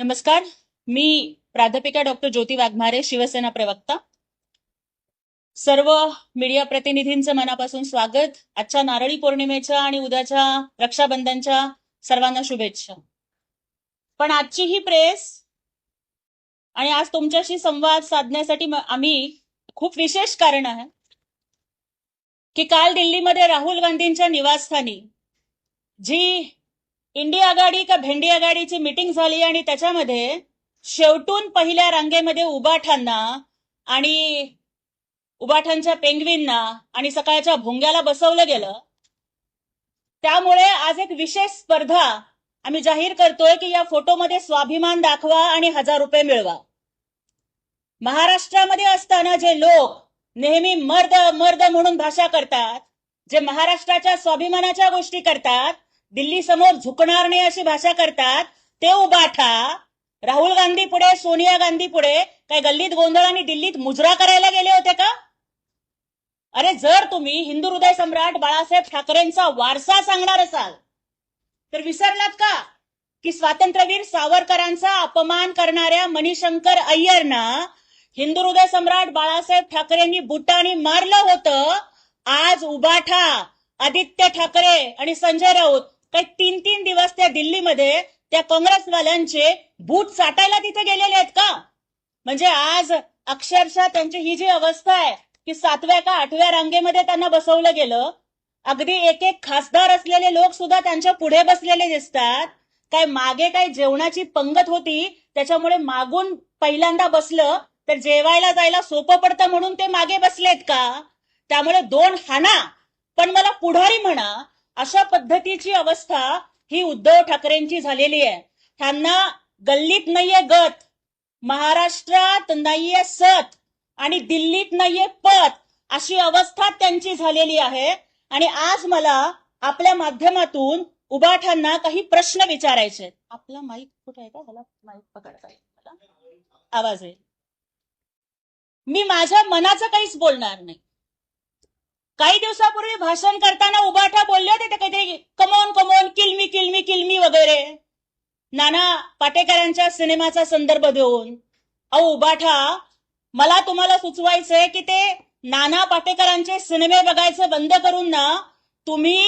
नमस्कार. मी प्राध्यापिका डॉक्टर ज्योती वाघमारे शिवसेना प्रवक्ता. सर्व मीडिया प्रतिनिधींचं मनापासून स्वागत. आजच्या नारळी पौर्णिमेच्या आणि उद्याच्या रक्षाबंधनच्या सर्वांना शुभेच्छा. पण आजची ही प्रेस आणि आज तुमच्याशी संवाद साधण्यासाठी आम्ही खूप विशेष कारण आहे की काल दिल्लीमध्ये राहुल गांधींच्या निवासस्थानी जी इंडिया आघाडी का भेंडी आघाडीची मिटिंग झाली आणि त्याच्यामध्ये शेवटून पहिल्या रांगेमध्ये उबाठांना आणि उबाठांच्या पेंगवींना आणि सकाळच्या भोंग्याला बसवलं गेलं. त्यामुळे आज एक विशेष स्पर्धा आम्ही जाहीर करतोय की या फोटोमध्ये स्वाभिमान दाखवा आणि हजार रुपये मिळवा. महाराष्ट्रामध्ये असताना जे लोक नेहमी मर्द मर्द म्हणून भाषा करतात जे महाराष्ट्राच्या स्वाभिमानाच्या गोष्टी करतात दिल्ली समोर झुकणार नाही अशी भाषा करतात ते उबाठा राहुल गांधी पुढे सोनिया गांधी पुढे. काय गल्लीत गोंधळ आणि दिल्लीत मुजरा करायला गेले होते का? अरे जर तुम्ही हिंदू हृदय सम्राट बाळासाहेब ठाकरेंचा वारसा सांगणार असाल तर विसरलात का? की स्वातंत्र्यवीर सावरकरांचा अपमान करणाऱ्या मणिशंकर अय्यरना हिंदू हृदय सम्राट बाळासाहेब ठाकरेंनी बुटाने मारलं होतं. आज उबाठा आदित्य ठाकरे आणि संजय राऊत काही तीन तीन दिवस त्या दिल्लीमध्ये त्या काँग्रेसवाल्यांचे बूट चाटायला तिथे गेलेले आहेत का? म्हणजे आज अक्षरशः त्यांची ही जी अवस्था आहे की सातव्या का आठव्या रांगेमध्ये त्यांना बसवलं गेलं अगदी एक एक खासदार असलेले लोक सुद्धा त्यांच्या पुढे बसलेले दिसतात. काय मागे काय जेवणाची पंगत होती त्याच्यामुळे मागून पहिल्यांदा बसलं तर जेवायला जायला सोपं पडतं म्हणून ते मागे बसलेत का? त्यामुळे दोन हाना. पण मला पुढारी म्हणा अशा पद्धतीची अवस्था ही उद्धव ठाकरेंची झालेली आहे. त्यांना गल्लीत नाहीये गत महाराष्ट्रात नाहीये सत आणि दिल्लीत नाहीये पत अशी अवस्था त्यांची झालेली आहे. आणि आज मला आपल्या माध्यमातून उबाठांना काही प्रश्न विचारायचे. आपला माईक कुठे आहे का? ह्याला माईक पकडता येईल मला? आवाज येईल मी माझ्या मनाचं काहीच बोलणार नाही. काही दिवसापूर्वी भाषण करताना उबाठा बोलले होते ते काहीतरी कमोन कमोन किलमी किलमी किलमी वगैरे. नाना पाटेकरांच्या सिनेमाचा संदर्भ देऊन. अहो उबाठा मला तुम्हाला सुचवायचंय की ते नाना पाटेकरांचे सिनेमे बघायचे बंद करून ना तुम्ही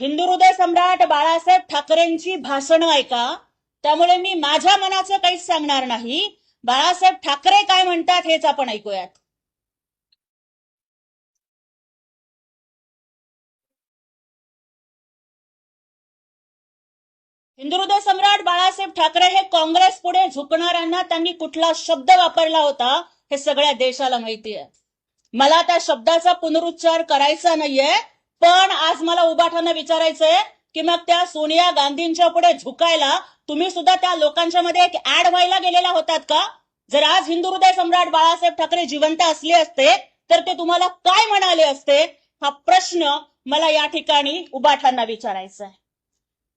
हिंदू हृदय सम्राट बाळासाहेब ठाकरेंची भाषणं ऐका. त्यामुळे मी माझ्या मनाचं काहीच सांगणार नाही. बाळासाहेब ठाकरे काय म्हणतात हेच आपण ऐकूयात. हिंदुहृदय सम्राट बाळासाहेब ठाकरे हे काँग्रेस पुढे झुकणाऱ्यांना त्यांनी कुठला शब्द वापरला होता हे सगळ्या देशाला माहिती आहे. मला त्या शब्दाचा पुनरुच्चार करायचा नाहीये पण आज मला उबाठाना विचारायचंय की मग त्या सोनिया गांधींच्या पुढे झुकायला तुम्ही सुद्धा त्या लोकांच्या मध्ये एक ऍड व्हायला गेलेला होतात का? जर आज हिंदू हृदय सम्राट बाळासाहेब ठाकरे जिवंत असले असते तर ते तुम्हाला काय म्हणाले असते? हा प्रश्न मला या ठिकाणी उभाठांना विचारायचा आहे.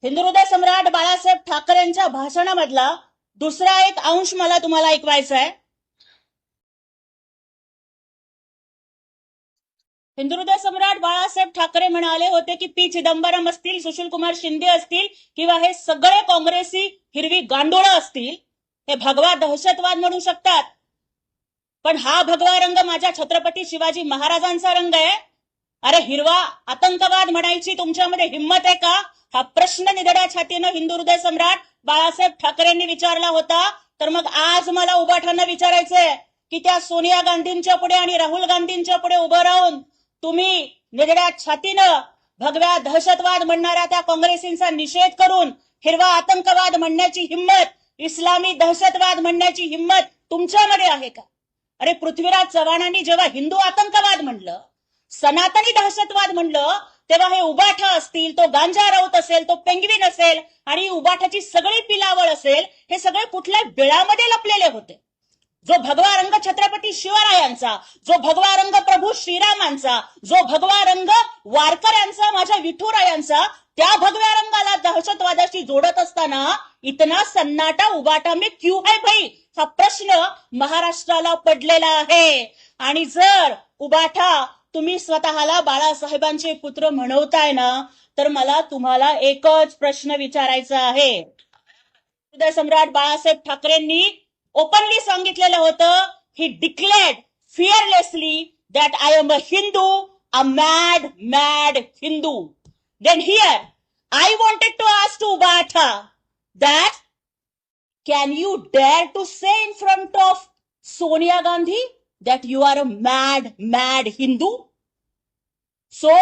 हिंदुहृदय सम्राट बाळासाहेब ठाकरेंच्या भाषणामधला दुसरा एक अंश मला तुम्हाला ऐकवायचा आहे. हिंदुहृदय सम्राट बाळासाहेब ठाकरे म्हणाले होते की पी चिदंबरम असतील सुशील कुमार शिंदे असतील किंवा हे सगळे काँग्रेसी हिरवी गांडोळं असतील हे भगवा दहशतवाद म्हणू शकतात. पण हा भगवा रंग माझ्या छत्रपती शिवाजी महाराजांचा रंग आहे. अरे हिरवा आतंकवाद म्हणायची तुमच्यामध्ये हिंमत आहे का? हा प्रश्न निधड्या छातीनं हिंदू हृदय सम्राट बाळासाहेब ठाकरेंनी विचारला होता. तर मग आज मला उभाठांना विचारायचंय की त्या सोनिया गांधींच्या पुढे आणि राहुल गांधींच्या पुढे उभं राहून तुम्ही निधड्या छातीनं भगव्या दहशतवाद म्हणणाऱ्या त्या काँग्रेसींचा निषेध करून हिरवा आतंकवाद म्हणण्याची हिंमत इस्लामी दहशतवाद म्हणण्याची हिंमत तुमच्यामध्ये आहे का? अरे पृथ्वीराज चव्हाणांनी जेव्हा हिंदू आतंकवाद म्हणलं सनातनी दहशतवाद म्हणलं तेव्हा हे उबाठा असतील तो गांजा राऊत असेल तो पेंगवीन असेल आणि उबाठाची सगळी पिलावळ असेल हे सगळे कुठल्या बिळामध्ये लपलेले होते. जो भगवा रंग छत्रपती शिवरायांचा जो भगवा रंग प्रभू श्रीरामांचा जो भगवा रंग वारकऱ्यांचा माझ्या विठुरायांचा त्या भगव्या रंगाला दहशतवादाशी जोडत असताना इतना सन्नाटा उबाटा मी क्यू है भाई? हा प्रश्न महाराष्ट्राला पडलेला आहे. आणि जर उबाठा तुम्ही स्वतःला बाळासाहेबांचे पुत्र म्हणवताय ना तर मला तुम्हाला एकच प्रश्न विचारायचा आहे. हृदय सम्राट बाळासाहेब ठाकरेंनी ओपनली सांगितलेलं होतं he declared fearlessly that I am a Hindu a mad mad Hindu then here I wanted to ask to बाठा that can you dare to say in front of Sonia Gandhi that you are a mad mad Hindu so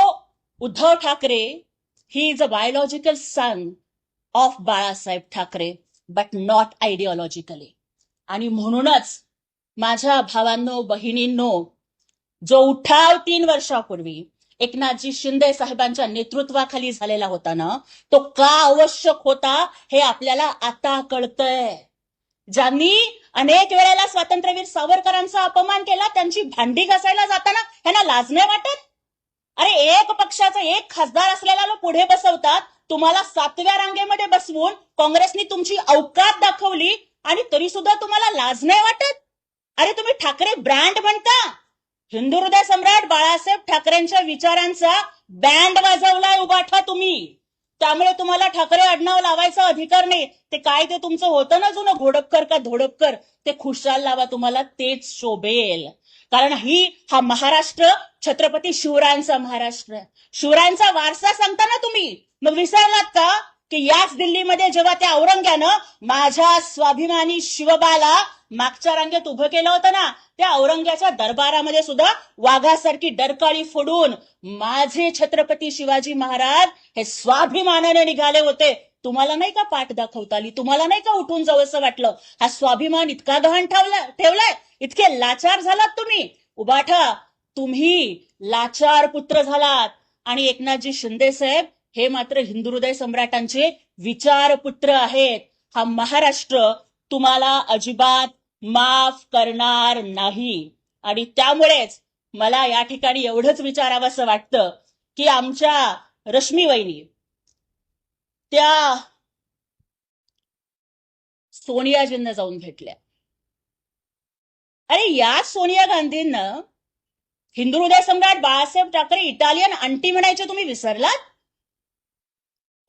Uddhav Thackeray he is a biological son of Balasaheb Thackeray but not ideologically. आणि म्हणूनच माझ्या भावांनो बहिणींनो जो उठाव तीन वर्षापूर्वी एकनाथजी शिंदे साहेबांच्या नेतृत्वाखाली झालेला होता ना तो का आवश्यक होता हे आपल्याला आता कळतंय ज्यांनी अनेक वेळेला स्वातंत्र्यवीर सावरकरांचा अपमान केला त्यांची भांडी घासायला जाताना ह्यांना लाज नाही वाटत? अरे एक पक्षाचा एक खासदार असलेला लोक पुढे बसवतात तुम्हाला सातव्या रांगेमध्ये बसवून काँग्रेसनी तुमची अवकात दाखवली आणि तरी सुद्धा तुम्हाला लाज नाही वाटत? अरे तुम्ही ठाकरे ब्रँड म्हणता हिंदू हृदय सम्राट बाळासाहेब ठाकरेंच्या विचारांचा बँड वाजवलाय उभाठा तुम्ही. त्यामुळे तुम्हाला ठाकरे आडनाव लावायचा अधिकार नाही. ते काय ते तुमचं होतं ना जुनं? घोडपकर का धोडपकर? ते खुशाल लावा तुम्हाला तेच शोभेल. कारण ही हा महाराष्ट्र छत्रपती शिवरायांचा महाराष्ट्र. आहे शिवरायांचा वारसा सांगता ना तुम्ही. मग विसरलात का? की याच दिल्लीमध्ये जेव्हा त्या औरंग्यानं माझ्या स्वाभिमानी शिवबाला मागच्या रांगेत उभं केलं होतं ना त्या औरंग्याच्या दरबारामध्ये सुद्धा वाघासारखी डरकाळी फोडून माझे छत्रपती शिवाजी महाराज हे स्वाभिमानाने निघाले होते. तुम्हाला नाही का पाठ दाखवता आली? तुम्हाला नाही का उठून जावंसं वाटलं? हा स्वाभिमान इतका गहन ठेवला ठेवलाय? इतके लाचार झालात तुम्ही. उभाठा तुम्ही लाचार पुत्र झालात. आणि एकनाथजी शिंदे साहेब हे मात्र हिंदू हृदय सम्राटांचे विचारपुत्र आहेत. हा महाराष्ट्र तुम्हाला अजिबात माफ करणार नाही. आणि त्यामुळेच मला या ठिकाणी एवढंच विचारावंसं वाटतं की आमच्या रश्मी वहिनी त्या सोनियाजींना जाऊन भेटल्या. अरे या सोनिया गांधींना हिंदू हृदय सम्राट बाळासाहेब ठाकरे इटालियन अंटी म्हणायचे तुम्ही विसरलात?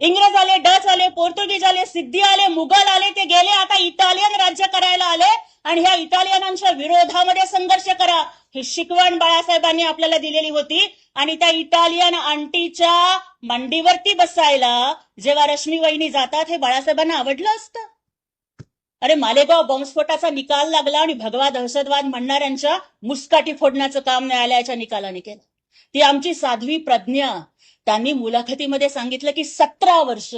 इंग्रज आले डच आले पोर्तुगीज आले सिद्धी आले मुघल आले ते गेले. आता इटालियन राज्य करायला आले. आणि ह्या इटालियनांच्या विरोधामध्ये संघर्ष करा. ही शिकवण बाळासाहेबांनी आपल्याला दिलेली होती. आणि त्या इटालियन आंटीच्या मांडीवरती बसायला जेव्हा रश्मी वहिनी जातात हे बाळासाहेबांना आवडलं असतं. अरे मालेगाव बॉम्बस्फोटाचा निकाल लागला आणि भगवा दहशतवाद म्हणणाऱ्यांच्या मुस्काटी फोडण्याचं काम न्यायालयाच्या निकालाने केलं. ती आमची साध्वी प्रज्ञा. त्यांनी मुलाखतीमध्ये सांगितलं की सतरा वर्ष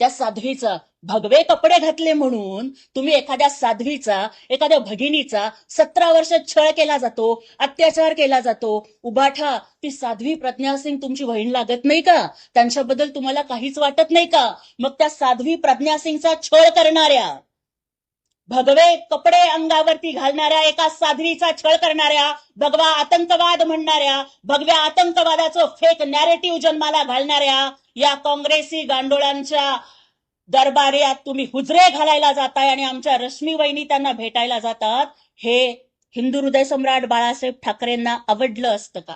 त्या साध्वीचं भगवे कपडे घातले म्हणून तुम्ही एखाद्या साध्वीचा एखाद्या भगिनीचा सतरा वर्ष छळ केला जातो अत्याचार केला जातो. उभाठा ती साध्वी प्रज्ञा सिंग तुमची बहीण लागत नाही का? त्यांच्याबद्दल तुम्हाला काहीच वाटत नाही का? मग त्या साध्वी प्रज्ञा सिंगचा छळ करणाऱ्या भगवे कपडे अंगावरती घालणाऱ्या एका साधवीचा छळ करणाऱ्या भगवा आतंकवाद म्हणणाऱ्या भगव्या आतंकवादाचं फेक नॅरेटिव्ह जन्माला घालणाऱ्या या काँग्रेसी गांडोळांच्या दरबारात तुम्ही हुजरे घालायला जाताय आणि आमच्या रश्मी वहिनी त्यांना भेटायला जातात हे हिंदू हृदय सम्राट बाळासाहेब ठाकरेंना आवडलं असतं का?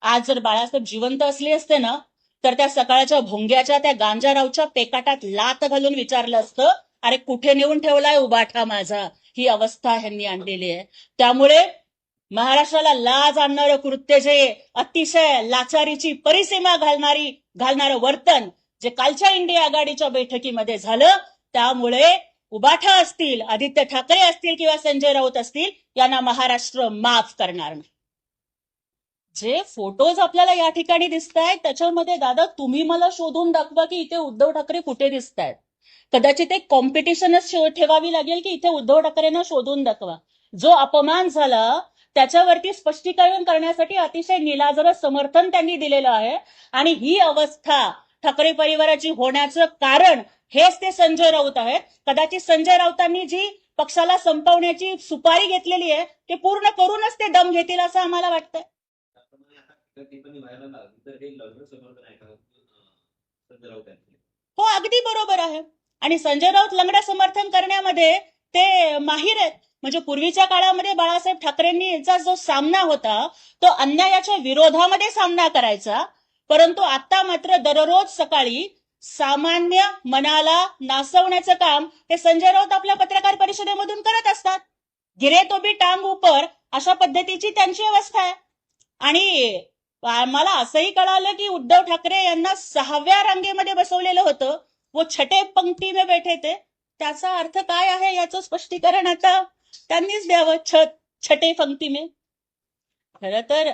आज जर बाळासाहेब जिवंत असले असते ना तर त्या सकाळच्या भोंग्याच्या त्या गांजारावच्या पेकाटात लात घालून विचारलं असतं अरे कुठे नेऊन ठेवलाय उबाठा माझा? ही अवस्था ह्यांनी आणलेली आहे. त्यामुळे महाराष्ट्राला लाज आणणारं कृत्य जे अतिशय लाचारीची परिसीमा घालणारी घालणारं वर्तन जे कालच्या इंडिया आघाडीच्या बैठकीमध्ये झालं त्यामुळे उबाठा असतील आदित्य ठाकरे असतील किंवा संजय राऊत असतील यांना महाराष्ट्र माफ करणार नाही. जे फोटोज आपल्याला या ठिकाणी दिसत आहेत त्याच्यामध्ये दादा तुम्ही मला शोधून दाखवा की इथे उद्धव ठाकरे कुठे दिसत आहेत कदाचित एक कॉम्पिटिशनच ठेवावी लागेल की इथे उद्धव ठाकरेंना शोधून दाखवा. जो अपमान झाला त्याच्यावरती स्पष्टीकरण करण्यासाठी अतिशय निलाजर समर्थन त्यांनी दिलेलं आहे. आणि ही अवस्था ठाकरे परिवाराची होण्याचं कारण हेच ते संजय राऊत आहेत. कदाचित संजय राऊतांनी जी पक्षाला संपवण्याची सुपारी घेतलेली आहे ते पूर्ण करूनच ते दम घेतील असं आम्हाला वाटतंय. व्हायला तर हे समर्थन हो अगदी बरोबर आहे. आणि संजय राऊत लंगडा समर्थन करण्यामध्ये ते माहीर आहेत. म्हणजे पूर्वीच्या काळामध्ये बाळासाहेब ठाकरेंनीचा जो सामना होता तो अन्यायाच्या विरोधामध्ये सामना करायचा. परंतु आता मात्र दररोज सकाळी सामान्य मनाला नासवण्याचं काम हे संजय राऊत आपल्या पत्रकार परिषदेमधून करत असतात. गिरे तो बी टांग उपर अशा पद्धतीची त्यांची अवस्था आहे. आणि मला असंही कळालं की उद्धव ठाकरे यांना सहाव्या रांगेमध्ये बसवलेलं होतं. व छठे पंक्ती में बैठे ते त्याचा अर्थ काय आहे याचं स्पष्टीकरण आता त्यांनीच द्यावं छ छटे पंक्ती में. खर तर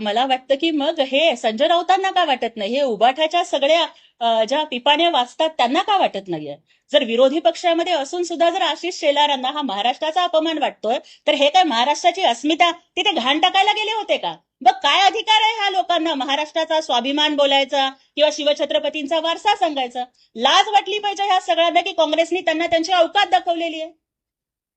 मला वाटतं की मग हे संजय राऊतांना का वाटत नाही? हे उबाठाच्या सगळ्या ज्या पिपाण्या वाचतात त्यांना का वाटत नाहीये? जर विरोधी पक्षामध्ये असून सुद्धा जर आशिष शेलारांना हा महाराष्ट्राचा अपमान वाटतोय तर हे काय महाराष्ट्राची अस्मिता तिथे घाण टाकायला गेले होते का? मग काय अधिकार आहे ह्या लोकांना? महाराष्ट्राचा स्वाभिमान बोलायचा किंवा शिवछत्रपतींचा वारसा सांगायचा? लाज वाटली पाहिजे ह्या सगळ्यांना की काँग्रेसनी त्यांना त्यांची अवकात दाखवलेली आहे.